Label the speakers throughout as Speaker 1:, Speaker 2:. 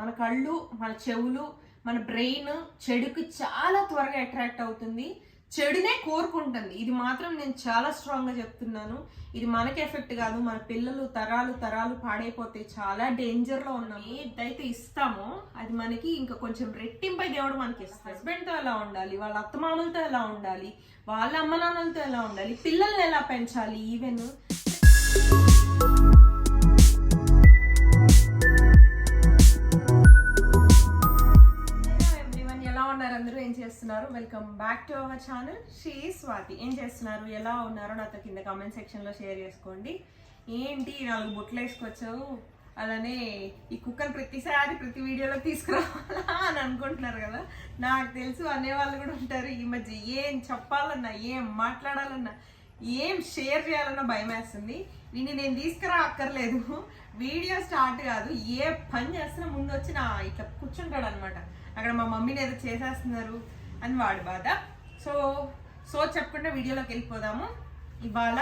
Speaker 1: మన కళ్ళు మన చెవులు మన బ్రెయిన్ చెడుకి చాలా త్వరగా అట్రాక్ట్ అవుతుంది. చెడునే కోరుకుంటుంది. ఇది మాత్రం నేను చాలా స్ట్రాంగ్గా చెప్తున్నాను. ఇది మనకి ఎఫెక్ట్ కాదు. మన పిల్లలు తరాలు తరాలు పాడైపోతే చాలా డేంజర్లో ఉన్నాం ఏదైతే ఇస్తామో అది మనకి ఇంకా కొంచెం రెట్టింపై దేవుడు మనకి ఇస్తాడు. హస్బెండ్తో ఎలా ఉండాలి? వాళ్ళ అత్తమామలతో ఎలా ఉండాలి? వాళ్ళ అమ్మ నాన్నలతో ఎలా ఉండాలి? పిల్లల్ని ఎలా పెంచాలి? ఈవెన్ చేస్తున్నారు. Welcome back to our channel she Swathi ఏం చేస్తున్నారు? ఎలా ఉన్నారో? నాతో కింద కామెంట్ సెక్షన్లో షేర్ చేసుకోండి. ఏంటి నాలుగు బుట్టలు వేసుకొచ్చావు? అలానే ఈ కుక్కలు ప్రతిసారి ప్రతి వీడియోలో తీసుకురావాలా అని అనుకుంటున్నారు కదా? నాకు తెలుసు అనేవాళ్ళు కూడా ఉంటారు. ఈ మధ్య ఏం చెప్పాలన్నా ఏం మాట్లాడాలన్నా ఏం షేర్ చేయాలన్నా భయం వేస్తుంది. నేను తీసుకురా అక్కర్లేదు. వీడియో స్టార్ట్ కాదు. ఏ పని చేస్తున్నా ముందు వచ్చి నా ఇట్లా కూర్చుంటాడు అనమాట అక్కడ మా మమ్మీని ఏదో చేసేస్తున్నారు. అని వాడు బాధ. సో సో చెప్పకుండా వీడియోలోకి వెళ్ళిపోదాము. ఇవాళ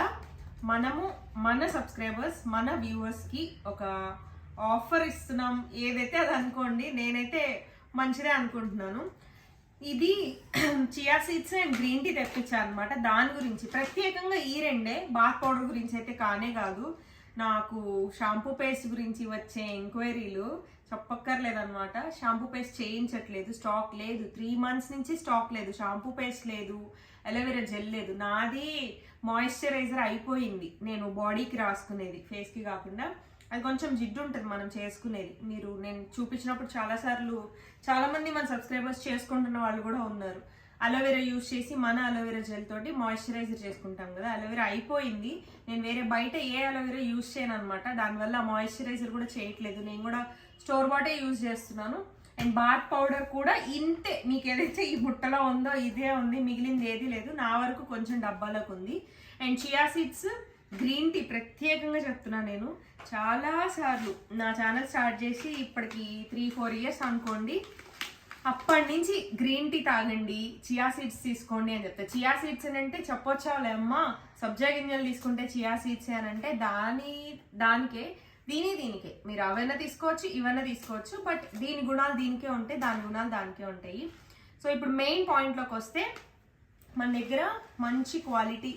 Speaker 1: మనము మన సబ్స్క్రైబర్స్ మన వ్యూవర్స్కి ఒక ఆఫర్ ఇస్తున్నాం. ఏదైతే అది అనుకోండి నేనైతే మంచిదే అనుకుంటున్నాను. ఇది chia seeds and green tea తెప్పించాను అనమాట దాని గురించి. ప్రత్యేకంగా ఈ రెండే బాత్ పౌడర్ గురించి అయితే కానే కాదు. నాకు షాంపూ పేస్ట్ గురించి వచ్చే ఎంక్వైరీలు చెప్పక్కర్లేదన్నమాట. షాంపూ పేస్ట్ చేయించట్లేదు. స్టాక్ లేదు. త్రీ మంత్స్ నుంచి స్టాక్ లేదు. షాంపూ పేస్ట్ లేదు. అలోవెరా జెల్ లేదు. నాది మాయిశ్చరైజర్ అయిపోయింది. నేను బాడీకి రాసుకునేది. ఫేస్కి కాకుండా. అది కొంచెం జిడ్డు ఉంటుంది మనం చేసుకునేది. మీరు నేను చూపించినప్పుడు చాలాసార్లు చాలామంది మన సబ్స్క్రైబర్స్ చేసుకుంటున్న వాళ్ళు కూడా ఉన్నారు. అలోవెరా యూజ్ చేసి మన అలోవెరా జెల్ తోటి మాయిశ్చరైజర్ చేసుకుంటాం కదా. అలోవెరా అయిపోయింది. నేను వేరే బయట ఏ అలోవెరా యూజ్ చేయను అనమాట దానివల్ల మాయిశ్చరైజర్ కూడా చేయట్లేదు. నేను కూడా స్టోర్ బాటే యూజ్ చేస్తున్నాను. అండ్ బాత్ పౌడర్ కూడా ఇంతే. మీకు ఏదైతే ఈ బుట్టలో ఉందో ఇదే ఉంది. మిగిలింది ఏది లేదు. నా వరకు కొంచెం డబ్బాలకు ఉంది. And chia seeds green tea ప్రత్యేకంగా చెప్తున్నా నేను. చాలాసార్లు నా ఛానల్ స్టార్ట్ చేసి ఇప్పటికి త్రీ ఫోర్ ఇయర్స్ అనుకోండి అప్పటి నుంచి గ్రీన్ టీ తాగండి చియా సీడ్స్ తీసుకోండి అని చెప్తా. చియా సీడ్స్ అని అంటే చెప్పొచ్చావులే అమ్మా సబ్జా గింజలు తీసుకుంటే చియా సీడ్స్ అని అంటే దాని దానికే దీని దీనికే. మీరు అవైనా తీసుకోవచ్చు ఇవైనా తీసుకోవచ్చు బట్ దీని గుణాలు దీనికే ఉంటాయి దాని గుణాలు దానికే ఉంటాయి. సో ఇప్పుడు మెయిన్ పాయింట్లోకి వస్తే మన దగ్గర మంచి క్వాలిటీ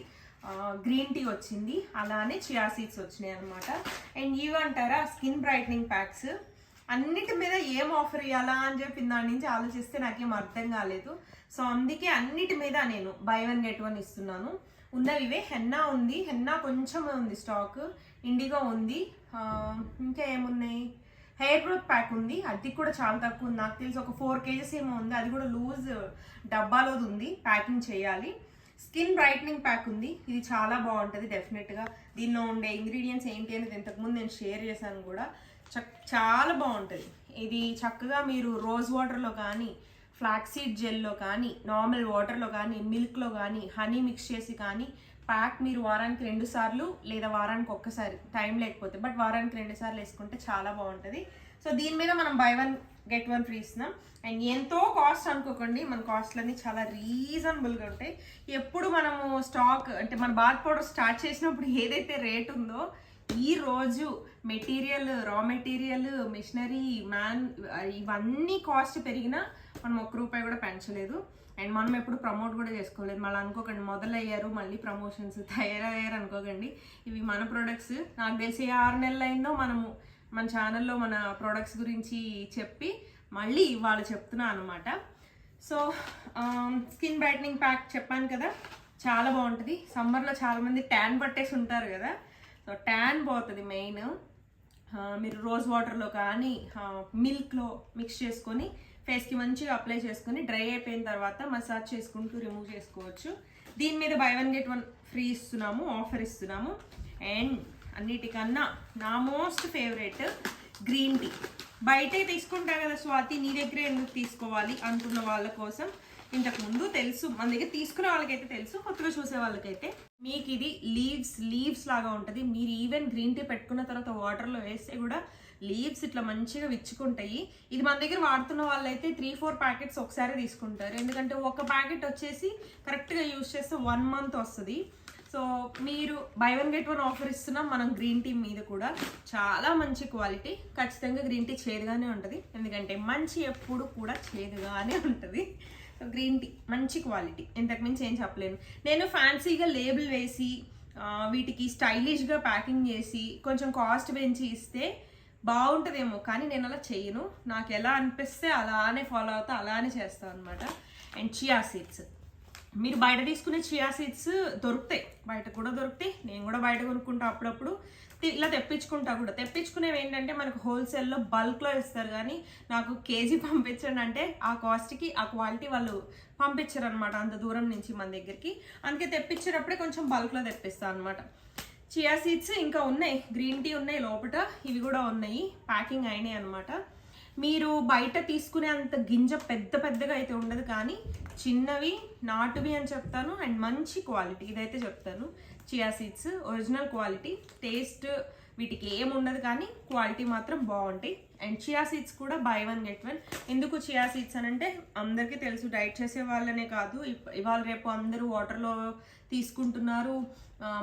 Speaker 1: గ్రీన్ టీ వచ్చింది. అలానే చియా సీడ్స్ వచ్చినాయి అనమాట అండ్ ఇవంటారా స్కిన్ బ్రైట్నింగ్ ప్యాక్స్. అన్నిటి మీద ఏం ఆఫర్ ఇవ్వాలా అని చెప్పి దాని నుంచి ఆలోచిస్తే నాకేం అర్థం కాలేదు. సో అందుకే అన్నిటి మీద నేను బై వన్ గెట్ వన్ ఇస్తున్నాను. ఉన్నవి ఇవే హెన్నా ఉంది. హెన్నా కొంచెం ఉంది స్టాక్. ఇండిగో ఉంది. ఇంకా ఏమున్నాయి? హెయిర్ గ్రోత్ ప్యాక్ ఉంది. అది కూడా చాలా తక్కువ ఉంది. నాకు తెలిసి ఒక ఫోర్ కేజెస్ ఏమో ఉంది. అది కూడా లూజ్ డబ్బాలోది ఉంది. ప్యాకింగ్ చేయాలి. స్కిన్ బ్రైట్నింగ్ ప్యాక్ ఉంది. ఇది చాలా బాగుంటుంది డెఫినెట్గా దీనిలో ఉండే ఇంగ్రీడియంట్స్ ఏంటి అనేది ఇంతకుముందు నేను షేర్ చేశాను కూడా. చక్ చాలా బాగుంటుంది. ఇది చక్కగా మీరు రోజ్ వాటర్లో కానీ ఫ్లాక్సీడ్ జెల్లో కానీ నార్మల్ వాటర్లో కానీ మిల్క్లో కానీ హనీ మిక్స్ చేసి కానీ ప్యాక్ మీరు వారానికి రెండు సార్లు లేదా వారానికి ఒక్కసారి టైం లేకపోతే బట్ వారానికి రెండు సార్లు వేసుకుంటే చాలా బాగుంటుంది. సో దీని మీద మనం buy one get one free ఇస్తున్నాం. అండ్ ఎంతో కాస్ట్ అనుకోకండి మన కాస్ట్లన్నీ చాలా రీజనబుల్గా ఉంటాయి. ఎప్పుడు మనము స్టాక్ అంటే మన బాత్ పౌడర్ స్టార్ట్ చేసినప్పుడు ఏదైతే రేట్ ఉందో ఈ రోజు material raw material machinery man ఇవన్నీ కాస్ట్ పెరిగినా మనం ఒక్క రూపాయి కూడా పెంచలేదు. అండ్ మనం ఎప్పుడు ప్రమోట్ కూడా చేసుకోలేదు. మళ్ళీ అనుకోకండి మొదలయ్యారు మళ్ళీ ప్రమోషన్స్ తయారయ్యారు అనుకోకండి. ఇవి మన ప్రొడక్ట్స్ నాకు తెలిసి ఏ ఆరు నెలలు అయిందో మనము మన ఛానల్లో మన ప్రొడక్ట్స్ గురించి చెప్పి మళ్ళీ ఇవాళ చెప్తున్నా అనమాట సో స్కిన్ బ్రైట్నింగ్ ప్యాక్ చెప్పాను కదా చాలా బాగుంటుంది. సమ్మర్లో చాలామంది ట్యాన్ పట్టేసి ఉంటారు కదా. సో ట్యాన్ పోతుంది మెయిన్ మీరు రోజ్ వాటర్లో కానీ మిల్క్లో మిక్స్ చేసుకొని ఫేస్కి మంచిగా అప్లై చేసుకుని డ్రై అయిపోయిన తర్వాత మసాజ్ చేసుకుంటూ రిమూవ్ చేసుకోవచ్చు. దీని మీద buy one get one free ఇస్తున్నాము ఆఫర్ ఇస్తున్నాము. అండ్ అన్నిటికన్నా నా మోస్ట్ ఫేవరెట్ గ్రీన్ టీ. బయటే తీసుకుంటా కదా స్వాతి నీ దగ్గరే ఎందుకు తీసుకోవాలి అనుకున్న వాళ్ళ కోసం ఇంతకు ముందు తెలుసు మన దగ్గర తీసుకునే వాళ్ళకైతే తెలుసు కొత్తగా చూసే వాళ్ళకైతే. మీకు ఇది లీవ్స్ లీవ్స్ లాగా ఉంటుంది. మీరు ఈవెన్ గ్రీన్ టీ పెట్టుకున్న తర్వాత వాటర్లో వేస్తే కూడా లీవ్స్ ఇట్లా మంచిగా విచ్చుకుంటాయి. ఇది మన దగ్గర వాడుతున్న వాళ్ళైతే త్రీ ఫోర్ ప్యాకెట్స్ ఒకసారి తీసుకుంటారు. ఎందుకంటే ఒక ప్యాకెట్ వచ్చేసి కరెక్ట్గా యూస్ చేస్తే వన్ మంత్ వస్తుంది. సో మీరు buy one get one offer ఇస్తున్నాం మనం గ్రీన్ టీ మీద కూడా చాలా మంచి క్వాలిటీ ఖచ్చితంగా గ్రీన్ టీ చేదుగానే ఉంటుంది. ఎందుకంటే మంచి ఎప్పుడు కూడా చేదుగానే ఉంటుంది. గ్రీన్ టీ మంచి క్వాలిటీ. ఇంతకు మించి ఏం చెప్పలేను. నేను ఫ్యాన్సీగా లేబుల్ వేసి వీటికి స్టైలిష్గా ప్యాకింగ్ చేసి కొంచెం కాస్ట్ పెంచి ఇస్తే బాగుంటుందేమో కానీ నేను అలా చేయను. నాకు ఎలా అనిపిస్తే అలానే ఫాలో అవుతా అలానే చేస్తాను అనమాట అండ్ చియా సీడ్స్. మీరు బయట తీసుకునే చియా సీడ్స్ దొరుకుతాయి. బయట కూడా దొరుకుతాయి. నేను కూడా బయట కొనుక్కుంటా అప్పుడప్పుడు. ఇలా తెప్పించుకుంటా కూడా. తెప్పించుకునేవి ఏంటంటే మనకు హోల్సేల్లో బల్క్లో ఇస్తారు కానీ నాకు కేజీ పంపించండి అంటే ఆ కాస్ట్కి ఆ క్వాలిటీ వాళ్ళు పంపించరు అనమాట అంత దూరం నుంచి మన దగ్గరికి. అందుకే తెప్పించేటప్పుడే కొంచెం బల్క్లో తెప్పిస్తాను అనమాట చియా సీడ్స్ ఇంకా ఉన్నాయి. గ్రీన్ టీ ఉన్నాయి లోపల ఇవి కూడా ఉన్నాయి. ప్యాకింగ్ అయినాయి అనమాట మీరు బయట తీసుకునే అంత గింజ పెద్ద పెద్దగా అయితే ఉండదు కానీ చిన్నవి నాటువి అని చెప్తాను. అండ్ మంచి క్వాలిటీ ఇదైతే చెప్తాను. Chia seeds original quality taste వీటికి ఏముండదు కానీ క్వాలిటీ మాత్రం బాగుంటాయి. అండ్ చియా సీడ్స్ కూడా బై వన్ గెట్ వన్ ఎందుకు చియా సీడ్స్ అని అంటే అందరికీ తెలుసు డైట్ చేసే వాళ్ళనే కాదు. ఇవాళ రేపు అందరూ వాటర్లో తీసుకుంటున్నారు.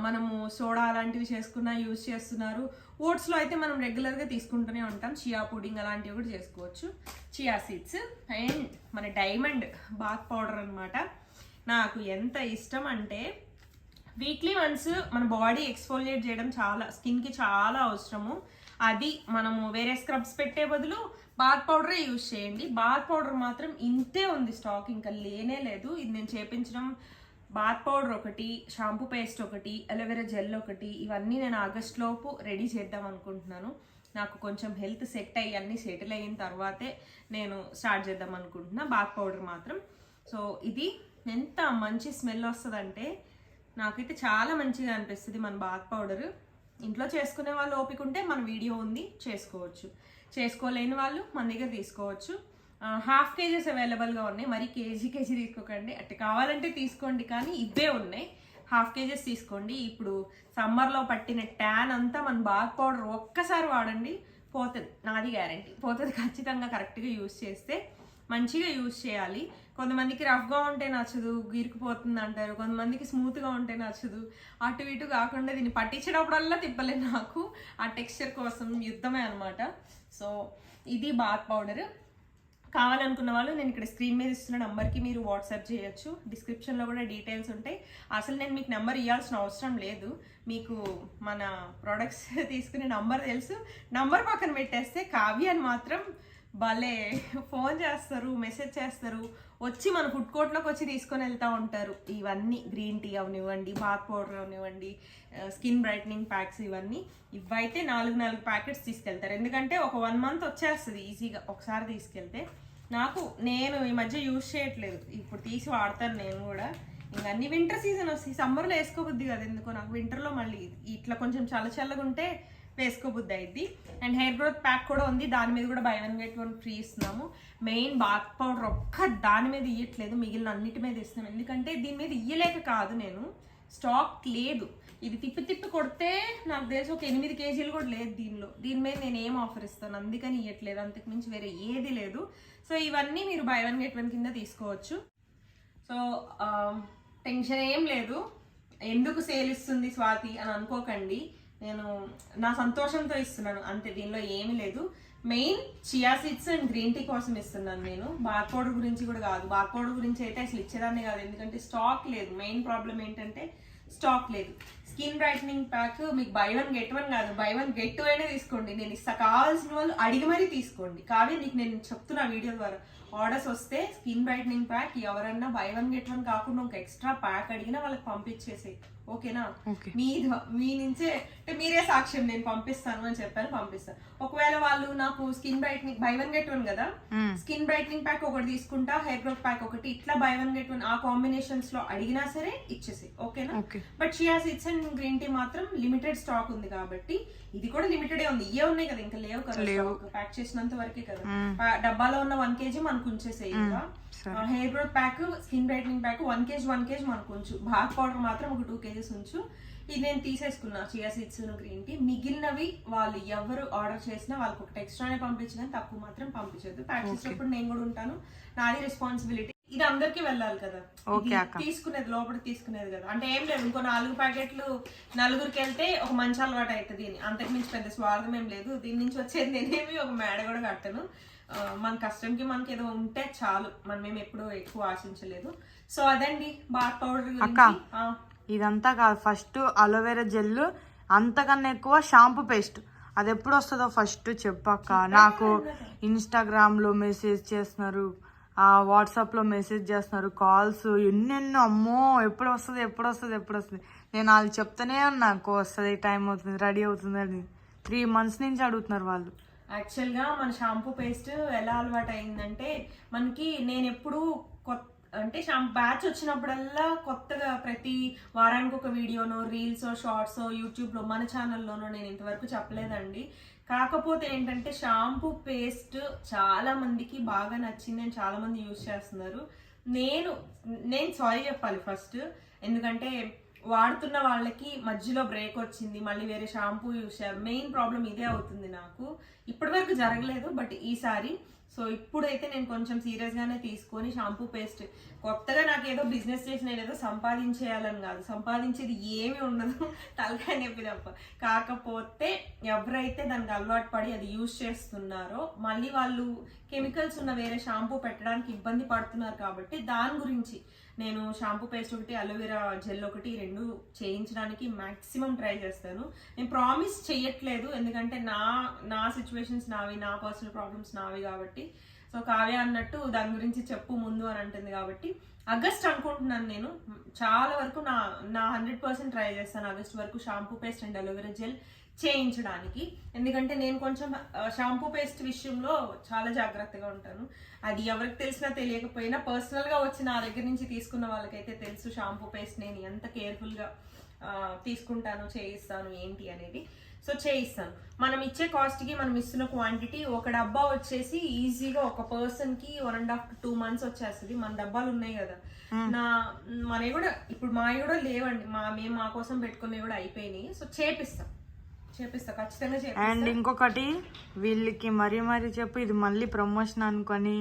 Speaker 1: మనము సోడా అలాంటివి చేసుకున్నా యూజ్ చేస్తున్నారు. ఓట్స్లో అయితే మనం రెగ్యులర్గా తీసుకుంటూనే ఉంటాం. చియా పుడింగ్ అలాంటివి కూడా చేసుకోవచ్చు. చియా సీడ్స్ అండ్ మన డైమండ్ బాత్ పౌడర్ అనమాట నాకు ఎంత ఇష్టం అంటే వీక్లీ వన్స్ మన బాడీ ఎక్స్ఫోలియేట్ చేయడం చాలా స్కిన్కి చాలా అవసరము. అది మనము వేరే స్క్రబ్స్ పెట్టే బదులు బాత్ పౌడరే యూజ్ చేయండి. బాత్ పౌడర్ మాత్రం ఇంతే ఉంది స్టాక్ ఇంకా లేనే లేదు. ఇది నేను చేపించడం బాత్ పౌడర్ ఒకటి షాంపూ పేస్ట్ ఒకటి అలోవెరా జెల్ ఒకటి ఇవన్నీ నేను ఆగస్ట్ లోపు రెడీ చేద్దాం అనుకుంటున్నాను. నాకు కొంచెం హెల్త్ సెట్ అయ్యి అన్నీ సెటిల్ అయిన తర్వాతే నేను స్టార్ట్ చేద్దాం అనుకుంటున్నా బాత్ పౌడర్ మాత్రం. సో ఇది ఎంత మంచి స్మెల్ వస్తుందంటే నాకైతే చాలా మంచిగా అనిపిస్తుంది మన బాత్ పౌడర్ ఇంట్లో చేసుకునే వాళ్ళు ఓపిక ఉంటే మన వీడియో ఉంది చేసుకోవచ్చు. చేసుకోలేని వాళ్ళు మన దగ్గర తీసుకోవచ్చు. హాఫ్ కేజీస్ అవైలబుల్గా ఉన్నాయి. మరి కేజీ కేజీ తీసుకోకండి. అట్లా కావాలంటే తీసుకోండి కానీ ఇవే ఉన్నాయి. హాఫ్ కేజెస్ తీసుకోండి. ఇప్పుడు సమ్మర్లో పట్టిన ట్యాన్ అంతా మన బాత్ పౌడర్ ఒక్కసారి వాడండి పోతుంది. నాది గ్యారంటీ పోతుంది ఖచ్చితంగా కరెక్ట్గా యూస్ చేస్తే మంచిగా యూస్ చేయాలి. కొంతమందికి రఫ్గా ఉంటే నచ్చదు గీరుకుపోతుంది అంటారు. కొంతమందికి స్మూత్గా ఉంటే నచ్చదు. అటు ఇటు కాకుండా దీన్ని పట్టించేటప్పుడల్లా తిప్పలేదు నాకు. ఆ టెక్స్చర్ కోసం యుద్ధమే అనమాట సో ఇది బాత్ పౌడర్. కావాలనుకున్న వాళ్ళు నేను ఇక్కడ స్క్రీన్ మీద ఇస్తున్న నెంబర్కి మీరు వాట్సాప్ చేయొచ్చు. డిస్క్రిప్షన్లో కూడా డీటెయిల్స్ ఉంటాయి. అసలు నేను మీకు నెంబర్ ఇవ్వాల్సిన అవసరం లేదు. మీకు మన ప్రొడక్ట్స్ తీసుకునే నంబర్ తెలుసు. నంబర్ పక్కన పెట్టేస్తే కావ్య అని మాత్రం భలే ఫోన్ చేస్తారు మెసేజ్ చేస్తారు. వచ్చి మన ఫుడ్ కోర్ట్లోకి వచ్చి తీసుకొని వెళ్తూ ఉంటారు. ఇవన్నీ గ్రీన్ టీ అవనివ్వండి బాత్ పౌడర్ అవనివ్వండి స్కిన్ బ్రైట్నింగ్ ప్యాక్స్ ఇవన్నీ ఇవైతే నాలుగు నాలుగు ప్యాకెట్స్ తీసుకెళ్తారు. ఎందుకంటే ఒక వన్ మంత్ వచ్చేస్తుంది ఈజీగా ఒకసారి తీసుకెళ్తే. నాకు నేను ఈ మధ్య యూజ్ చేయట్లేదు. ఇప్పుడు తీసి వాడతాను నేను కూడా. ఇంకా అన్ని వింటర్ సీజన్ వస్తాయి సమ్మర్లో వేసుకోబుద్ది కదా. ఎందుకో నాకు వింటర్లో మళ్ళీ ఇట్లా కొంచెం చల్ల చల్లగా ఉంటే వేసుకోబుద్ది అయింది అండ్ హెయిర్ గ్రోత్ ప్యాక్ కూడా ఉంది. దాని మీద కూడా buy one get one free ఇస్తున్నాము. మెయిన్ బాత్ పౌడర్ ఒక్క దాని మీద ఇయ్యట్లేదు. మిగిలిన అన్నిటి మీద ఇస్తున్నాం. ఎందుకంటే దీని మీద ఇయ్యలేక కాదు నేను. స్టాక్ లేదు. ఇది తిప్పి తిప్పి కొడితే నాకు తెలిసి ఒక ఎనిమిది కేజీలు కూడా లేదు దీనిలో. దీని మీద నేను ఏం ఆఫర్ ఇస్తాను? అందుకని ఇవ్వట్లేదు అంతకుమించి వేరే ఏది లేదు. సో ఇవన్నీ మీరు బై వన్ గెట్ వన్ కింద తీసుకోవచ్చు. సో టెన్షన్ ఏం లేదు. ఎందుకు సేల్ ఇస్తుంది స్వాతి అని అనుకోకండి. నేను నా సంతోషంతో ఇస్తున్నాను. అంతే దీనిలో ఏమీ లేదు. Main chia seeds and green tea కోసం ఇస్తున్నాను నేను. బాత్ పౌడర్ గురించి కూడా కాదు. బాత్ పౌడర్ గురించి అయితే అసలు ఇచ్చేదాన్ని కాదు. ఎందుకంటే స్టాక్ లేదు. మెయిన్ ప్రాబ్లం ఏంటంటే స్టాక్ లేదు. స్కిన్ బ్రైటనింగ్ ప్యాక్ మీకు బై వన్ గెట్ వన్ కాదు. బై వన్ గెట్ టూ అయినా తీసుకోండి. నేను ఇస్తా. కావాల్సిన వాళ్ళు అడిగి మరీ తీసుకోండి. కావ్య నీకు నేను చెప్తున్నా వీడియో ద్వారా. ఆర్డర్స్ వస్తే స్కిన్ బ్రైట్నింగ్ ప్యాక్ ఎవరన్నా బై వన్ గెట్ వన్ కాకుండా ఒక ఎక్స్ట్రా ప్యాక్ అడిగినా వాళ్ళకి పంపించేసి ఓకేనా?
Speaker 2: ఓకే.
Speaker 1: మీ మీ నుంచే అంటే మీరే సాక్ష్యం నేను పంపిస్తాను అని చెప్పాను పంపిస్తాను ఒకవేళ వాళ్ళు నాకు skin brightening buy one get one కదా? స్కిన్ బ్రైట్నింగ్ ప్యాక్ ఒకటి తీసుకుంటా హెయిర్ గ్రోత్ ప్యాక్ ఒకటి ఇట్లా బై వన్ గెట్ వన్ ఆ కాంబినేషన్స్లో అడిగినా సరే ఇచ్చేసి ఓకేనా?
Speaker 2: Okay.
Speaker 1: But chia seeds and green tea మాత్రం లిమిటెడ్ స్టాక్ ఉంది కాబట్టి ఇది కూడా లిమిటెడ్ ఉంది. ఇవే ఉన్నాయి కదా ఇంకా లేవు కదా ప్యాక్ చేసినంత వరకే కదా. డబ్బాలో ఉన్న వన్ కేజీ మనకు ఉంచేసేయి ఇంకా.
Speaker 2: సరే.
Speaker 1: Hair growth pack skin brightening pack one kg one kg మనకు ఉంచు బాత్ పౌడర్ మాత్రం ఒక టూ కేజీస్ ఉంచు. ఇది నేను తీసేసుకున్నా చియా సీడ్స్ గ్రీన్ టీ మిగిలినవి వాళ్ళు ఎవరు ఆర్డర్ చేసినా వాళ్ళకి ఒకటి ఎక్స్ట్రానే పంపించదని తక్కువ మాత్రం పంపించద్దు. ప్యాక్ చేసేటప్పుడు నేను కూడా ఉంటాను. నాది రెస్పాన్సిబిలిటీ ఇది అందరికి వెళ్ళాలి కదా. తీసుకునేది లోపలికి తీసుకునేది కదా. అంటే ఏం లేదు ఇంకో నాలుగు ప్యాకెట్లు నలుగురికి వెళ్తే ఒక మంచి అలవాటు అవుతుంది దీని అంతకు మించి పెద్ద స్వార్థం ఏం లేదు. దీని నుంచి వచ్చేది నేనేమి ఒక మేడ కూడా కట్టను. మన కష్టంకి మనకి ఏదో ఉంటే చాలు. మనం ఎప్పుడూ ఎక్కువ ఆశించలేదు. సో అదండి బాత్ పౌడర్
Speaker 2: అక్క. ఇదంతా కాదు. ఫస్ట్ అలోవెరా జెల్ అంతకన్నా ఎక్కువ షాంపూ పేస్ట్. అది ఎప్పుడు వస్తుందో ఫస్ట్ చెప్పక్క. నాకు ఇన్స్టాగ్రామ్లో మెసేజ్ చేస్తున్నారు వాట్సాప్లో మెసేజ్ చేస్తున్నారు కాల్స్ ఎన్నెన్నో. అమ్మో ఎప్పుడు వస్తుంది ఎప్పుడు వస్తుంది ఎప్పుడు వస్తుంది. నేను వాళ్ళు చెప్తానే నాకు వస్తుంది టైం అవుతుంది రెడీ అవుతుంది అని. త్రీ మంత్స్ నుంచి అడుగుతున్నారు వాళ్ళు.
Speaker 1: యాక్చువల్గా మన షాంపూ పేస్ట్ ఎలా అలవాటు అయిందంటే మనకి నేను ఎప్పుడు కొత్త అంటే షాంపూ బ్యాచ్ వచ్చినప్పుడల్లా కొత్తగా ప్రతి వారానికి ఒక వీడియోనో రీల్స్ షార్ట్స్ యూట్యూబ్లో మన ఛానల్లోనో నేను ఇంతవరకు చెప్పలేదండి. కాకపోతే ఏంటంటే షాంపూ పేస్ట్ చాలా మందికి బాగా నచ్చింది అని చాలా మంది యూజ్ చేస్తున్నారు. నేను నేను సారీ చెప్పాలి ఫస్ట్. ఎందుకంటే వాడుతున్న వాళ్ళకి మధ్యలో బ్రేక్ వచ్చింది మళ్ళీ వేరే షాంపూ యూస్ చేయాలి. మెయిన్ ప్రాబ్లం ఇదే అవుతుంది నాకు. ఇప్పటి వరకు జరగలేదు బట్ ఈసారి సో ఇప్పుడైతే నేను కొంచెం సీరియస్గానే తీసుకొని షాంపూ పేస్ట్ కొత్తగా నాకు ఏదో బిజినెస్ చేసి నేను ఏదో సంపాదించేయాలని కాదు. సంపాదించేది ఏమీ ఉండదు. తలకాయ నొప్పి తప్ప. కాకపోతే ఎవరైతే దానికి అలవాటు పడి అది యూజ్ చేస్తున్నారో మళ్ళీ వాళ్ళు కెమికల్స్ ఉన్న వేరే షాంపూ పెట్టడానికి ఇబ్బంది పడుతున్నారు కాబట్టి దాని గురించి నేను షాంపూ పేస్ట్ ఒకటి అలోవెరా జెల్ ఒకటి రెండు చేయించడానికి మ్యాక్సిమం ట్రై చేస్తాను. నేను ప్రామిస్ చేయట్లేదు ఎందుకంటే నా నా సిచ్యువేషన్స్ నావి నా పర్సనల్ ప్రాబ్లమ్స్ నావి కాబట్టి సో కావ్య అన్నట్టు దాని గురించి చెప్పు ముందు అని అంటుంది కాబట్టి. ఆగస్ట్ అనుకుంటున్నాను నేను. చాలా వరకు నా నా హండ్రెడ్ పర్సెంట్ ట్రై చేస్తాను ఆగస్ట్ వరకు shampoo paste and aloe vera gel చేయించడానికి. ఎందుకంటే నేను కొంచెం షాంపూ పేస్ట్ విషయంలో చాలా జాగ్రత్తగా ఉంటాను. అది ఎవరికి తెలిసినా తెలియకపోయినా పర్సనల్గా వచ్చి నా దగ్గర నుంచి తీసుకున్న వాళ్ళకైతే తెలుసు షాంపూ పేస్ట్ నేను ఎంత కేర్ఫుల్గా తీసుకుంటాను చేయిస్తాను ఏంటి అనేది. సో చేయిస్తాను మనం ఇచ్చే కాస్ట్కి మనం ఇస్తున్న క్వాంటిటీ ఒక డబ్బా వచ్చేసి ఈజీగా ఒక పర్సన్కి one and half two months వచ్చేస్తుంది. మన డబ్బాలు ఉన్నాయి కదా. నా మనవి కూడా ఇప్పుడు మావి కూడా లేవండి. మా మేము మా కోసం పెట్టుకునేవి కూడా అయిపోయినాయి. సో చేపిస్తాం. చేపిస్తా. ఖచ్చితంగా
Speaker 2: అండ్ ఇంకొకటి వీళ్ళకి మరీ మరీ చెప్పు ఇది మళ్ళీ ప్రమోషన్ అనుకొని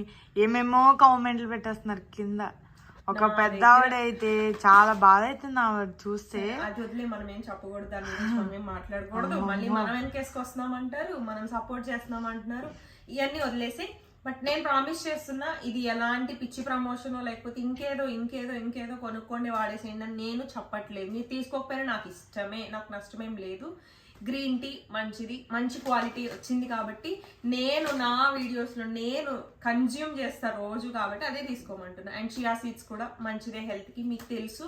Speaker 2: ఏమేమో కామెంట్లు పెట్టేస్తున్నారు కింద. ఒక పెద్ద ఆవిడైతే చాలా బాధ అవుతుంది ఆవిడ చూస్తే.
Speaker 1: అది వదిలే మనం ఏం చెప్పకూడదు దాని గురించి మనం ఏం మాట్లాడకూడదు మళ్ళీ మనం వెనకేసుకొస్తున్నాం అంటారు మనం సపోర్ట్ చేస్తున్నాం అంటున్నారు ఇవన్నీ వదిలేసి బట్ నేను ప్రామిస్ చేస్తున్నా ఇది ఎలాంటి పిచ్చి ప్రమోషన్ లేకపోతే ఇంకేదో ఇంకేదో ఇంకేదో కొనుక్కోండి వాడేసేయండి అని నేను చెప్పట్లేదు. మీరు తీసుకోకపోయినా నాకు ఇష్టమే నాకు నష్టమేం లేదు. గ్రీన్ టీ మంచిది మంచి క్వాలిటీ వచ్చింది కాబట్టి నేను నా వీడియోస్లో నేను కన్జ్యూమ్ చేస్తా రోజు కాబట్టి అదే తీసుకోమంటున్నా. అండ్ షియా సీడ్స్ కూడా మంచిదే హెల్త్కి మీకు తెలుసు.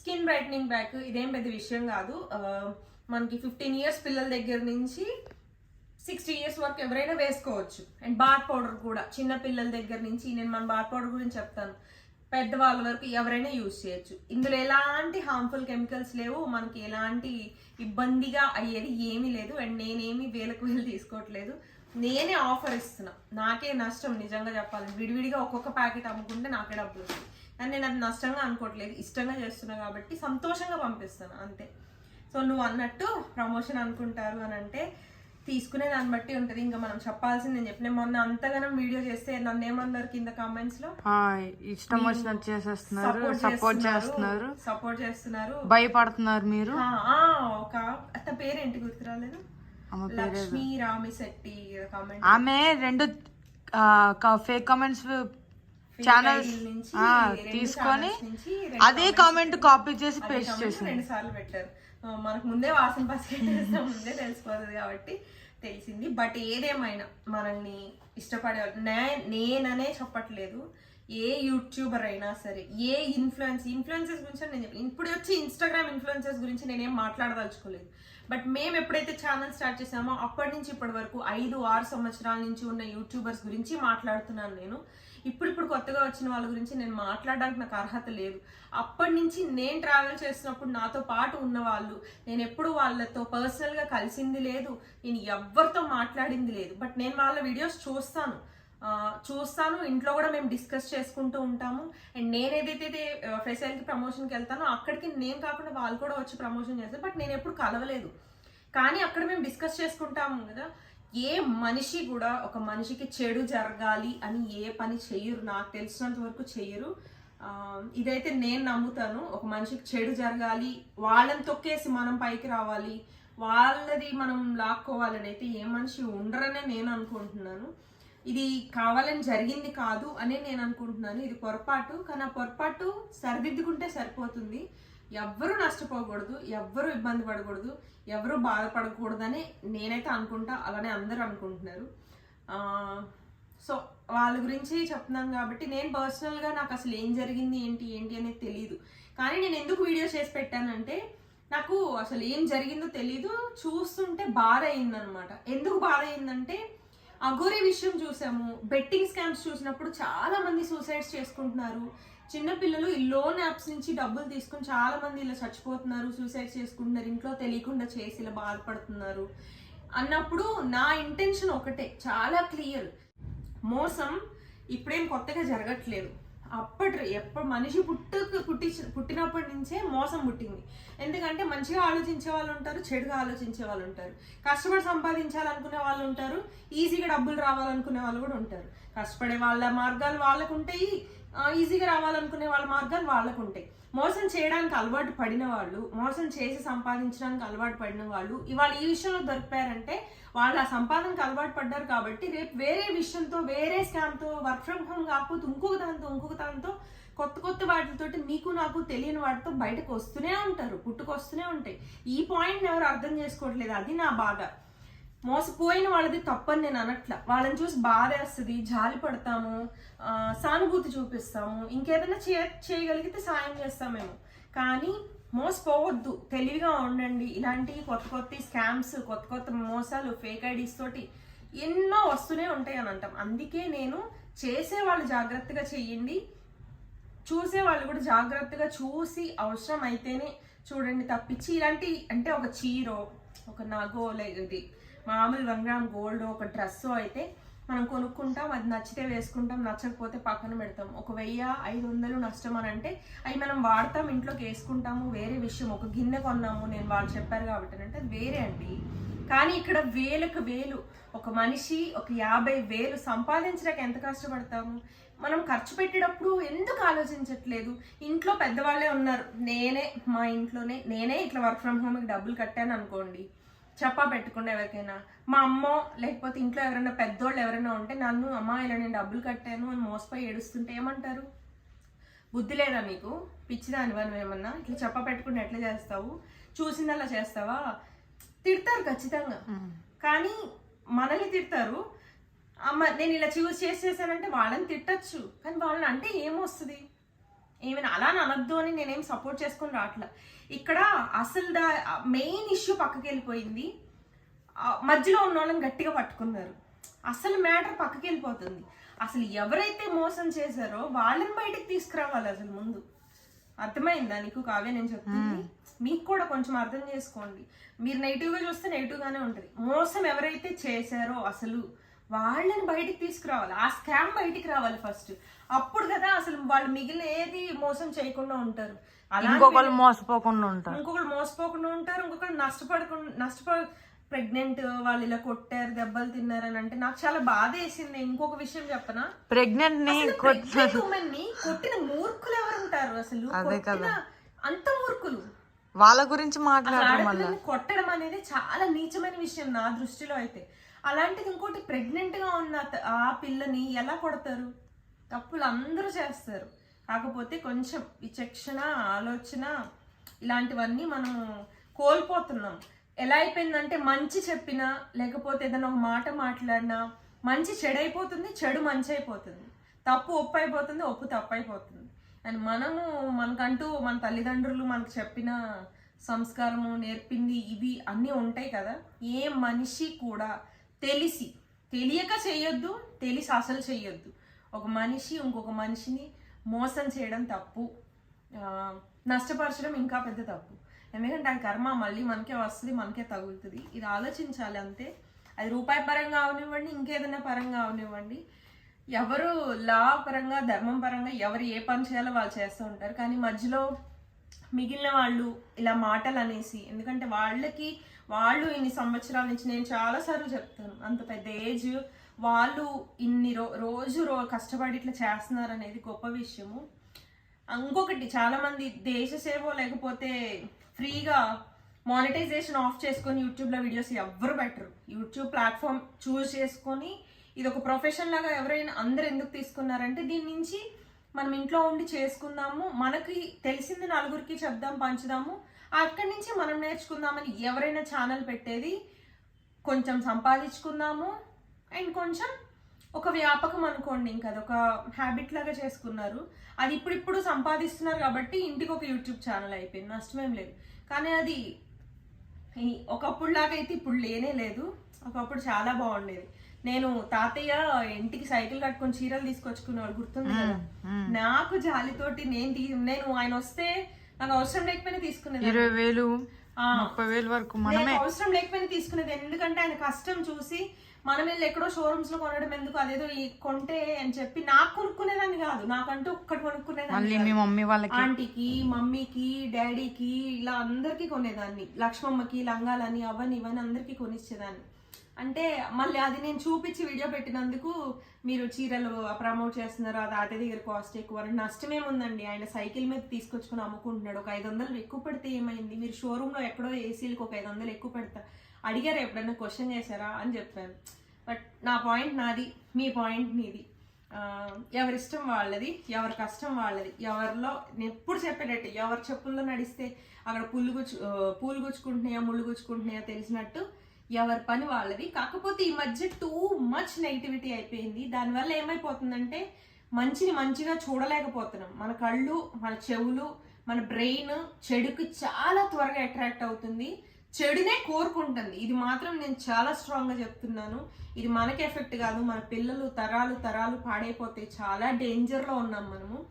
Speaker 1: స్కిన్ బ్రైట్నింగ్ బ్యాక్ ఇదేం పెద్ద విషయం కాదు. మనకి ఫిఫ్టీన్ ఇయర్స్ పిల్లల దగ్గర నుంచి సిక్స్టీ ఇయర్స్ వరకు ఎవరైనా వేసుకోవచ్చు. అండ్ బాత్ పౌడర్ కూడా చిన్న పిల్లల దగ్గర నుంచి నేను మన బాత్ పౌడర్ గురించి చెప్తాను. పెద్దవాళ్ళ వరకు ఎవరైనా యూజ్ చేయొచ్చు. ఇందులో ఎలాంటి హార్మ్ఫుల్ కెమికల్స్ లేవు మనకి ఎలాంటి ఇబ్బందిగా అయ్యేది ఏమీ లేదు. అండ్ నేనేమి వేలకు వేలు తీసుకోవట్లేదు. నేనే ఆఫర్ ఇస్తున్నా. నాకే నష్టం నిజంగా చెప్పాలి విడివిడిగా ఒక్కొక్క ప్యాకెట్ అమ్ముకుంటే నాకే డబ్బులు వస్తుంది కానీ నేను అది నష్టంగా అనుకోవట్లేదు. ఇష్టంగా చేస్తున్నా కాబట్టి సంతోషంగా పంపిస్తాను అంతే. సో నువ్వు అన్నట్టు ప్రమోషన్ అనుకుంటారు అని అంటే తీసుకునే దాన్ని బట్టి ఉంటుంది. ఇంకా మనం చెప్పాల్సింది నేను చెప్పిన మొన్న అంతగానం వీడియో చేస్తే నన్ను ఏమన్నారు కింద
Speaker 2: కామెంట్స్లో ఇష్టం వచ్చినట్టు చేసేస్తున్నారు సపోర్ట్ చేస్తున్నారు
Speaker 1: సపోర్ట్ చేస్తున్నారు.
Speaker 2: భయపడుతున్నారు మీరు?
Speaker 1: ఒక అత్త పేరేంటి గుర్తురాలేదు? లక్ష్మీ రామిశెట్టి కామెంట్
Speaker 2: ఆమె రెండు ఫేక్ కామెంట్స్ ఛానల్స్ తీసుకొని అదే కామెంట్ కాపీ చేసి పేస్ట్ చేసింది.
Speaker 1: రెండు సార్లు పెట్టారు. మనకు ముందే వాసన పసిగట్టేస్తే ముందే తెలిసిపోతుంది కాబట్టి తెలిసింది. బట్ ఏదేమైనా మనల్ని ఇష్టపడే నే- నేననే చెప్పట్లేదు. ఏ యూట్యూబర్ అయినా సరే ఏ ఇన్ఫ్లుయెన్స్ ఇన్ఫ్లుయెన్సెస్ గురించి నేను చెప్పాను ఇప్పుడు వచ్చి ఇన్స్టాగ్రామ్ ఇన్ఫ్లుయెన్సెస్ గురించి నేనేం మాట్లాడదలుచుకోలేదు. బట్ మేము ఎప్పుడైతే ఛానల్ స్టార్ట్ చేసామో అప్పటి నుంచి ఇప్పటి వరకు ఐదు ఆరు సంవత్సరాల నుంచి ఉన్న యూట్యూబర్స్ గురించి మాట్లాడుతున్నాను నేను. ఇప్పుడు ఇప్పుడు కొత్తగా వచ్చిన వాళ్ళ గురించి నేను మాట్లాడడానికి నాకు అర్హత లేదు. అప్పటి నుంచి నేను ట్రావెల్ చేసినప్పుడు నాతో పాటు ఉన్న వాళ్ళు నేను ఎప్పుడు వాళ్ళతో పర్సనల్గా కలిసింది లేదు. నేను ఎవరితో మాట్లాడింది లేదు. బట్ నేను వాళ్ళ వీడియోస్ చూస్తాను. చూస్తాను. ఇంట్లో కూడా మేము డిస్కస్ చేసుకుంటూ ఉంటాము. అండ్ నేను ఏదైతే ఫెసైల్కి ప్రమోషన్కి వెళ్తానో అక్కడికి నేను కాకుండా వాళ్ళు కూడా వచ్చి ప్రమోషన్ చేస్తారు. బట్ నేను ఎప్పుడు కలవలేదు. కానీ అక్కడ మేము డిస్కస్ చేసుకుంటాము కదా. ఏ మనిషి కూడా ఒక మనిషికి చెడు జరగాలి అని ఏ పని చెయ్యరు. నాకు తెలిసినంత వరకు చెయ్యరు. ఇదైతే నేను నమ్ముతాను. ఒక మనిషికి చెడు జరగాలి వాళ్ళని తొక్కేసి మనం పైకి రావాలి వాళ్ళది మనం లాక్కోవాలని అయితే ఏ మనిషి ఉండరనే నేను అనుకుంటున్నాను. ఇది కావాలని జరిగింది కాదు అని నేను అనుకుంటున్నాను. ఇది పొరపాటు కానీ ఆ పొరపాటు సరిదిద్దుకుంటే సరిపోతుంది. ఎవ్వరూ నష్టపోకూడదు ఎవ్వరూ ఇబ్బంది పడకూడదు ఎవరు బాధపడకూడదని నేనైతే అనుకుంటా అలానే అందరూ అనుకుంటున్నారు. సో వాళ్ళ గురించి చెప్తున్నాను కాబట్టి నేను పర్సనల్గా నాకు అసలు ఏం జరిగింది ఏంటి ఏంటి అనేది తెలియదు కానీ నేను ఎందుకు వీడియో చేసి పెట్టానంటే నాకు అసలు ఏం జరిగిందో తెలీదు చూస్తుంటే బాధ అయిందనమాట. ఎందుకు బాధ అయిందంటే అఘోరి విషయం చూసాము. బెట్టింగ్ స్కామ్స్ చూసినప్పుడు చాలా మంది సూసైడ్స్ చేసుకుంటున్నారు. చిన్నపిల్లలు ఈ లోన్ యాప్స్ నుంచి డబ్బులు తీసుకుని చాలా మంది ఇలా చచ్చిపోతున్నారు సూసైడ్ చేసుకుంటున్నారు ఇంట్లో తెలియకుండా చేసి ఇలా బాధపడుతున్నారు. అన్నప్పుడు నా ఇంటెన్షన్ ఒకటే చాలా క్లియర్. మోసం ఇప్పుడేం కొత్తగా జరగట్లేదు. అప్పటి ఎప్పుడు మనిషి పుట్టుకు పుట్టి పుట్టినప్పటి నుంచే మోసం పుట్టింది. ఎందుకంటే మంచిగా ఆలోచించే వాళ్ళు ఉంటారు చెడుగా ఆలోచించే వాళ్ళు ఉంటారు. కష్టపడి సంపాదించాలనుకునే వాళ్ళు ఉంటారు ఈజీగా డబ్బులు రావాలనుకునే వాళ్ళు కూడా ఉంటారు. కష్టపడే వాళ్ళ మార్గాలు వాళ్ళకు ఉంటాయి ఈజీగా రావాలనుకునే వాళ్ళ మార్గాలు వాళ్ళకు ఉంటాయి మోసం చేయడానికి అలవాటు పడిన వాళ్ళు మోసం చేసి సంపాదించడానికి అలవాటు పడిన వాళ్ళు ఇవాళ ఈ విషయంలో దొరికారంటే వాళ్ళు ఆ సంపాదనకు అలవాటు పడ్డారు కాబట్టి రేపు వేరే విషయంతో వేరే స్కామ్తో వర్క్ ఫ్రమ్ హోమ్ కాకపోతే ఇంకొక దాంతో ఇంకొక దాంతో కొత్త కొత్త వాటితోటి మీకు నాకు తెలియని వాటితో బయటకు వస్తూనే ఉంటారు పుట్టుకొస్తూనే ఉంటాయి. ఈ పాయింట్ ఎవరు అర్థం చేసుకోవట్లేదు. అది నా బాధ. మోసపోయిన వాళ్ళది తప్పని నేను అనట్ల. వాళ్ళని చూసి బాధేస్తుంది జాలి పడతాము సానుభూతి చూపిస్తాము ఇంకేదైనా చే చేయగలిగితే సాయం చేస్తామేమో కానీ మోసపోవద్దు తెలివిగా ఉండండి. ఇలాంటి కొత్త కొత్త స్కామ్స్ కొత్త కొత్త మోసాలు ఫేక్ ఐడీస్ తోటి ఎన్నో వస్తూనే ఉంటాయి అని అంటాం. అందుకే నేను చేసే వాళ్ళు జాగ్రత్తగా చెయ్యండి చూసే వాళ్ళు కూడా జాగ్రత్తగా చూసి అవసరం అయితేనే చూడండి తప్పించి. ఇలాంటి అంటే ఒక చీరో ఒక నగో లేదు మామూలు వన్ గ్రామ్ గోల్డ్ ఒక డ్రెస్ అయితే మనం కొనుక్కుంటాం అది నచ్చితే వేసుకుంటాం నచ్చకపోతే పక్కన పెడతాం. ఒక వెయ్యి ఐదు వందలు నష్టం అని అంటే అవి మనం వాడతాం ఇంట్లోకి వేసుకుంటాము వేరే విషయం. ఒక గిన్నె కొన్నాము నేను వాళ్ళు చెప్పారు కాబట్టి అంటే అది వేరే అండి. కానీ ఇక్కడ వేలకు వేలు ఒక మనిషి ఒక యాభై వేలు సంపాదించడానికి ఎంత కష్టపడతాము? మనం ఖర్చు పెట్టేటప్పుడు ఎందుకు ఆలోచించట్లేదు? ఇంట్లో పెద్దవాళ్ళే ఉన్నారు. నేనే మా ఇంట్లోనే నేనే ఇట్లా వర్క్ ఫ్రమ్ హోమ్కి డబ్బులు కట్టాను అనుకోండి. చెప్పా పెట్టుకుండా ఎవరికైనా. మా అమ్మ లేకపోతే ఇంట్లో ఎవరైనా పెద్దోళ్ళు ఎవరైనా ఉంటే నన్ను అమ్మ ఇలా నేను డబ్బులు కట్టాను అని మోసపోయి ఏడుస్తుంటే ఏమంటారు? బుద్ధి లేదా నీకు? పిచ్చిదానివా నువ్వేమన్నా ఇట్లా చెప్ప పెట్టుకుని ఎట్లా చేస్తావు? చూసిందలా చేస్తావా? తిడతారు ఖచ్చితంగా. కానీ మనల్ని తిడతారు. అమ్మ నేను ఇలా చూస్ చేసేసానంటే వాళ్ళని తిట్టచ్చు. కానీ వాళ్ళని అంటే ఏమొస్తుంది? ఏమైనా అలా అని అనొద్దు అని నేనేం సపోర్ట్ చేసుకొని రావట్లా ఇక్కడ అసలు దా మెయిన్ ఇష్యూ పక్కకి వెళ్ళిపోయింది. మధ్యలో ఉన్న వాళ్ళని గట్టిగా పట్టుకున్నారు. అసలు మ్యాటర్ పక్కకి వెళ్ళిపోతుంది. అసలు ఎవరైతే మోసం చేశారో వాళ్ళని బయటకు తీసుకురావాలి అసలు ముందు. అర్థమైందా? నీకు కావ్య నేను చెప్తుంది. మీకు కూడా కొంచెం అర్థం చేసుకోండి. మీరు నెగిటివ్గా చూస్తే నెగిటివ్ గానే ఉంటది. మోసం ఎవరైతే చేశారో అసలు వాళ్ళని బయటికి తీసుకురావాలి. ఆ స్కామ్ బయటికి రావాలి ఫస్ట్ అప్పుడు కదా అసలు వాళ్ళు మిగిలిన ఏది మోసం చేయకుండా ఉంటారు.
Speaker 2: ఇంకొకరు మోసపోకుండా ఉంటారు.
Speaker 1: ఇంకొకరు మోసపోకుండా ఉంటారు ఇంకొకరు నష్టపడకుండా నష్టపడ ప్రెగ్నెంట్ వాళ్ళు ఇలా కొట్టారు దెబ్బలు తిన్నారు అని అంటే నాకు చాలా బాధ వేసింది. ఇంకొక విషయం చెప్పనా?
Speaker 2: ప్రెగ్నెంట్ని
Speaker 1: ప్రెగ్నెంట్ ఉమెన్ని కొట్టిన మూర్ఖులు ఎవరు ఉంటారు అసలు?
Speaker 2: అదే
Speaker 1: కొట్టిన అంత మూర్ఖులు.
Speaker 2: వాళ్ళ గురించి మాట్లాడడం
Speaker 1: కొట్టడం అనేది చాలా నీచమైన విషయం నా దృష్టిలో అయితే. అలాంటిది ఇంకోటి ప్రెగ్నెంట్గా ఉన్న ఆ పిల్లని ఎలా కొడతారు? తప్పులు అందరూ చేస్తారు. కాకపోతే కొంచెం విచక్షణ ఆలోచన ఇలాంటివన్నీ మనం కోల్పోతున్నాం. ఎలా అయిపోయిందంటే మంచి చెప్పినా లేకపోతే ఏదైనా ఒక మాట మాట్లాడినా మంచి చెడైపోతుంది చెడు మంచి అయిపోతుంది తప్పు ఒప్పు అయిపోతుంది ఒప్పు తప్పు అయిపోతుంది అండ్ మనము మనకంటూ మన తల్లిదండ్రులు మనకు చెప్పిన సంస్కారము నేర్పింది ఇవి అన్నీ ఉంటాయి కదా. ఏ మనిషి కూడా తెలిసి తెలియక చేయొద్దు తెలిసి అసలు చేయొద్దు. ఒక మనిషి ఇంకొక మనిషిని మోసం చేయడం తప్పు. నష్టపరచడం ఇంకా పెద్ద తప్పు. ఎందుకంటే ఆ కర్మ మళ్ళీ మనకే వస్తుంది మనకే తగులుతుంది. ఇది ఆలోచించాలి అంతే. అది రూపాయి పరంగా అవనివ్వండి ఇంకేదైనా పరంగా అవనివ్వండి. ఎవరు లా పరంగా ధర్మం పరంగా ఎవరు ఏ పని చేయాలో వాళ్ళు చేస్తూ ఉంటారు. కానీ మధ్యలో మిగిలిన వాళ్ళు ఇలా మాటలు అనేసి ఎందుకంటే వాళ్ళకి వాళ్ళు ఇన్ని సంవత్సరాల నుంచి నేను చాలాసార్లు చెప్తాను అంత పెద్ద ఏజ్ వాళ్ళు ఇన్ని రో రోజు రో కష్టపడి ఇట్లా చేస్తున్నారు అనేది గొప్ప విషయము. ఇంకొకటి చాలామంది దేశ సేవ లేకపోతే ఫ్రీగా మానిటైజేషన్ ఆఫ్ చేసుకొని యూట్యూబ్లో వీడియోస్ ఎవ్వరు బెటరు యూట్యూబ్ ప్లాట్ఫామ్ చూస్ చేసుకొని ఇది ఒక ప్రొఫెషన్ లాగా ఎవరైనా అందరు ఎందుకు తీసుకున్నారంటే దీని నుంచి మనం ఇంట్లో ఉండి చేసుకుందాము మనకి తెలిసింది నలుగురికి చెప్దాం పంచుదాము అక్కడి నుంచి మనం నేర్చుకుందామని ఎవరైనా ఛానల్ పెట్టేది కొంచెం సంపాదించుకుందాము అండ్ కొంచెం ఒక వ్యాపకం అనుకోండి ఇంకా అదొక హ్యాబిట్ లాగా చేసుకున్నారు. అది ఇప్పుడు ఇప్పుడు సంపాదిస్తున్నారు కాబట్టి ఇంటికి ఒక యూట్యూబ్ ఛానల్ అయిపోయింది. నష్టమేం లేదు. కానీ అది ఒకప్పుడు లాగా అయితే ఇప్పుడు లేనే లేదు. ఒకప్పుడు చాలా బాగుండేది. నేను తాతయ్య ఇంటికి సైకిల్ కట్టుకొని చీరలు తీసుకొచ్చుకునేవాడు గుర్తుంది కదా? నాకు జాలితోటి నేను నేను ఆయన వస్తే నాకు అవసరం లేకపోయినా తీసుకునేది
Speaker 2: ఇరవై వేలు. ముప్పై వేలు వరకు
Speaker 1: అవసరం లేకపోయినా తీసుకునేది. ఎందుకంటే ఆయన కష్టం చూసి మనం వెళ్ళి ఎక్కడో షోరూమ్స్లో కొనడం ఎందుకు? అదేదో ఈ కొంటే అని చెప్పి నాకు కొనుక్కునేదాన్ని కాదు. నాకంటూ ఒక్కటి కొనుక్కునేదాన్ని.
Speaker 2: మీ మమ్మీ వాళ్ళకి.
Speaker 1: ఆంటీకి మమ్మీకి డాడీకి ఇలా అందరికీ కొనేదాన్ని. లక్ష్మమ్మకి లంగాలని అవని ఇవన్నీ అందరికీ కొనిచ్చేదాన్ని. అంటే మళ్ళీ అది నేను చూపించి వీడియో పెట్టినందుకు మీరు చీరలు ప్రమోట్ చేస్తున్నారు. అది అదే దగ్గర కాస్ట్ ఎక్కువ. నష్టమేముందండి ఆయన సైకిల్ మీద తీసుకొచ్చుకొని అమ్ముకుంటున్నాడు. ఒక ఐదు వందలు ఎక్కువ పెడితే ఏమైంది? మీరు షోరూంలో ఎక్కడో ఏసీలకు ఒక ఐదు వందలు ఎక్కువ పెడతా. అడిగారు ఎప్పుడైనా క్వశ్చన్ చేశారా అని చెప్పాను బట్ నా పాయింట్ నాది మీ పాయింట్ మీది. ఎవరిష్టం వాళ్ళది ఎవరి కష్టం వాళ్ళది. ఎవరిలో నేను ఎప్పుడు చెప్పేటట్టు ఎవరి చెప్పుల్లో నడిస్తే అక్కడ పుల్లు గుచ్చు పూలు గుచ్చుకుంటున్నాయా ముళ్ళు గుచ్చుకుంటున్నాయా తెలిసినట్టు ఎవరి పని వాళ్ళది. కాకపోతే ఈ మధ్య టూ మచ్ నెగిటివిటీ అయిపోయింది. దానివల్ల ఏమైపోతుందంటే మంచిని మంచిగా చూడలేకపోతున్నాం. మన కళ్ళు మన చెవులు మన బ్రెయిన్ చెడుకు చాలా త్వరగా అట్రాక్ట్ అవుతుంది. చెడునే కోరుకుంటుంది. ఇది మాత్రం నేను చాలా స్ట్రాంగ్గా చెప్తున్నాను. ఇది మనకి ఎఫెక్ట్ కాదు. మన పిల్లలు తరాలు తరాలు పాడైపోతే చాలా డేంజర్లో ఉన్నాం మనము.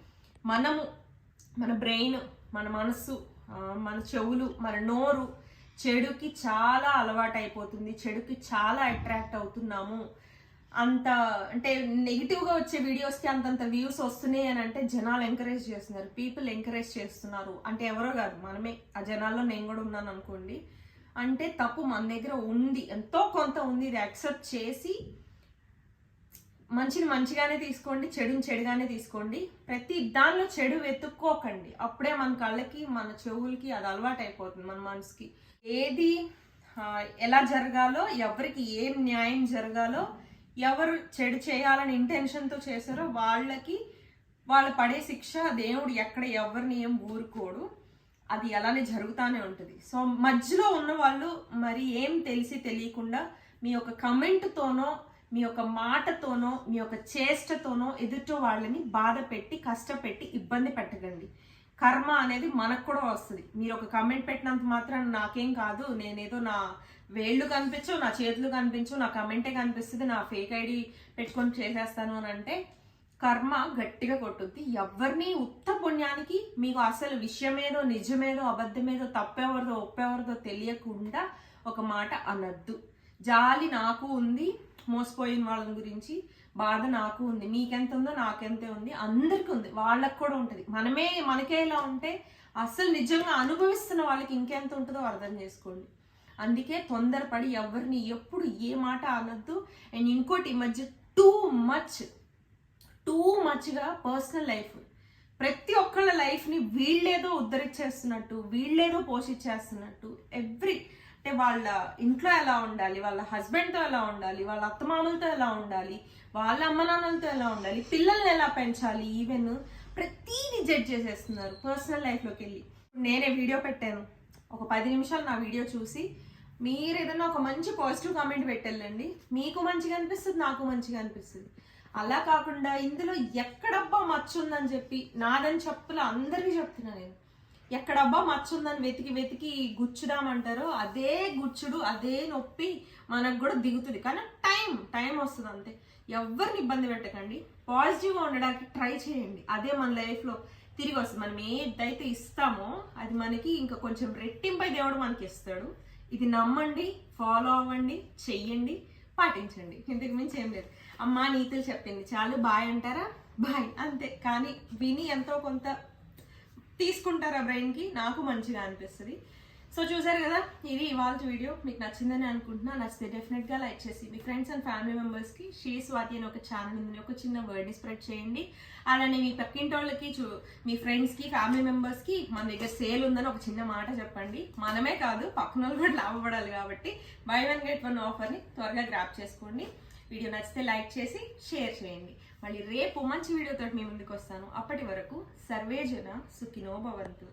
Speaker 1: మనము మన బ్రెయిన్ మన మనస్సు మన చెవులు మన నోరు చెడుకి చాలా అలవాటు అయిపోతుంది చెడుకి చాలా అట్రాక్ట్ అవుతున్నాము. అంత అంటే నెగిటివ్గా వచ్చే వీడియోస్కి అంతంత వ్యూస్ వస్తున్నాయి అని అంటే జనాలు ఎంకరేజ్ చేస్తున్నారు. పీపుల్ ఎంకరేజ్ చేస్తున్నారు. అంటే ఎవరో కాదు మనమే. ఆ జనాల్లో నేను కూడా ఉన్నాను అనుకోండి. అంటే తప్పు మన దగ్గర ఉంది. ఎంతో కొంత ఉంది. ఇది యాక్సెప్ట్ చేసి మంచిని మంచిగానే తీసుకోండి చెడుని చెడుగానే తీసుకోండి. ప్రతి దానిలో చెడు వెతుక్కోకండి. అప్పుడే మన కళ్ళకి మన చెవులకి అది అలవాటు అయిపోతుంది మన మనసుకి ఏది ఎలా జరగాలో ఎవరికి ఏం న్యాయం జరగాలో ఎవరు చెడు చేయాలని ఇంటెన్షన్తో చేశారో వాళ్ళకి వాళ్ళు పడే శిక్ష దేవుడు ఎక్కడ ఎవరిని ఏం ఊరుకోడు. అది అలానే జరుగుతూనే ఉంటుంది. సో మధ్యలో ఉన్న వాళ్ళు మరి ఏం తెలిసి తెలియకుండా మీ యొక్క కమెంట్తోనో మీ యొక్క మాటతోనో మీ యొక్క చేష్టతోనో ఎదుటి వాళ్ళని బాధ పెట్టి కష్టపెట్టి ఇబ్బంది పెట్టకండి. కర్మ అనేది మనకు కూడా వస్తుంది. మీరు ఒక కమెంట్ పెట్టినంత మాత్రం నాకేం కాదు. నేనేదో నా వేళ్ళు కనిపించో నా చేతులు కనిపించో నా కమెంటే కనిపిస్తుంది నా ఫేక్ ఐడి పెట్టుకొని చేసేస్తాను అని అంటే కర్మ గట్టిగా కొట్టుద్ది. ఎవరిని ఉత్త పుణ్యానికి మీకు అసలు విషయమేదో నిజమేదో అబద్ధమేదో తప్పెవరిదో ఒప్పెవరిదో తెలియకుండా ఒక మాట అనద్దు. జాలి నాకు ఉంది మోసపోయిన వాళ్ళ గురించి బాధ నాకు ఉంది మీకెంత ఉందో నాకెంతే ఉంది అందరికీ ఉంది వాళ్ళకి కూడా ఉంటుంది. మనమే మనకే ఇలా ఉంటే అసలు నిజంగా అనుభవిస్తున్న వాళ్ళకి ఇంకెంత ఉంటుందో అర్థం చేసుకోండి. అందుకే తొందరపడి ఎవరిని ఎప్పుడు ఏ మాట అనొద్దు. అండ్ ఇంకోటి ఈ మధ్య టూ మచ్ టూ మచ్గా పర్సనల్ లైఫ్. ప్రతి ఒక్కళ్ళ లైఫ్ని వీళ్ళేదో ఉద్ధరించేస్తున్నట్టు వీళ్ళేదో పోషించేస్తున్నట్టు ఎవ్రీ అంటే వాళ్ళ ఇంట్లో ఎలా ఉండాలి వాళ్ళ హస్బెండ్తో ఎలా ఉండాలి వాళ్ళ అత్తమామలతో ఎలా ఉండాలి వాళ్ళ అమ్మనాన్నలతో ఎలా ఉండాలి పిల్లల్ని ఎలా పెంచాలి ఈవెన్ ప్రతీది జడ్జ్ చేసేస్తున్నారు పర్సనల్ లైఫ్లోకి వెళ్ళి నేనే వీడియో పెట్టాను. ఒక పది నిమిషాలు నా వీడియో చూసి మీరు ఏదైనా ఒక మంచి పాజిటివ్ కామెంట్ పెట్టెళ్ళండి. మీకు మంచిగా అనిపిస్తుంది నాకు మంచిగా అనిపిస్తుంది. అలా కాకుండా ఇందులో ఎక్కడబ్బా మచ్చుందని చెప్పి నాదని చెప్పులు అందరికీ చెప్తున్నా నేను. ఎక్కడబ్బా మచ్చుందని వెతికి వెతికి గుచ్చుదామంటారో అదే గుచ్చుడు అదే నొప్పి మనకు కూడా దిగుతుంది. కానీ టైం టైం వస్తుంది అంతే. ఎవరిని ఇబ్బంది పెట్టకండి. పాజిటివ్గా ఉండడానికి ట్రై చేయండి. అదే మన లైఫ్లో తిరిగి వస్తుంది. మనం ఏదైతే ఇస్తామో అది మనకి ఇంకా కొంచెం రెట్టింపై దేవుడు మనకి ఇస్తాడు ఇది నమ్మండి ఫాలో అవ్వండి చెయ్యండి. పాటించండి. ఇంతకు మించి ఏం లేదు. అమ్మా నీతులు చెప్పింది. చాలు బాయ్ అంటారా? బాయ్ అంతే. కానీ విని ఎంతో కొంత తీసుకుంటారా బ్రెయిన్కి? నాకు మంచిగా అనిపిస్తుంది. సో చూసారు కదా ఇది ఇవాళ వీడియో. మీకు నచ్చిందని అనుకుంటున్నా. నచ్చితే డెఫినెట్గా లైక్ చేసి మీ ఫ్రెండ్స్ అండ్ ఫ్యామిలీ మెంబర్స్కి షే స్వాతి అని ఒక ఛానల్ ఉంది. ఒక చిన్న వర్డ్ని స్ప్రెడ్ చేయండి. అలానే మీ పక్కింటోళ్ళకి చూ మీ ఫ్రెండ్స్కి ఫ్యామిలీ మెంబర్స్కి మన దగ్గర సేల్ ఉందని ఒక చిన్న మాట చెప్పండి. మనమే కాదు పక్కన వాళ్ళు కూడా లాభపడాలి కాబట్టి బై వన్ గెట్ వన్ ఆఫర్ని త్వరగా గ్రాప్ చేసుకోండి. వీడియో నచ్చితే లైక్ చేసి షేర్ చేయండి. మళ్ళీ రేపు మంచి వీడియోతో మీ ముందుకు వస్తాను. అప్పటి వరకు సర్వేజన సుఖినో భవంతు.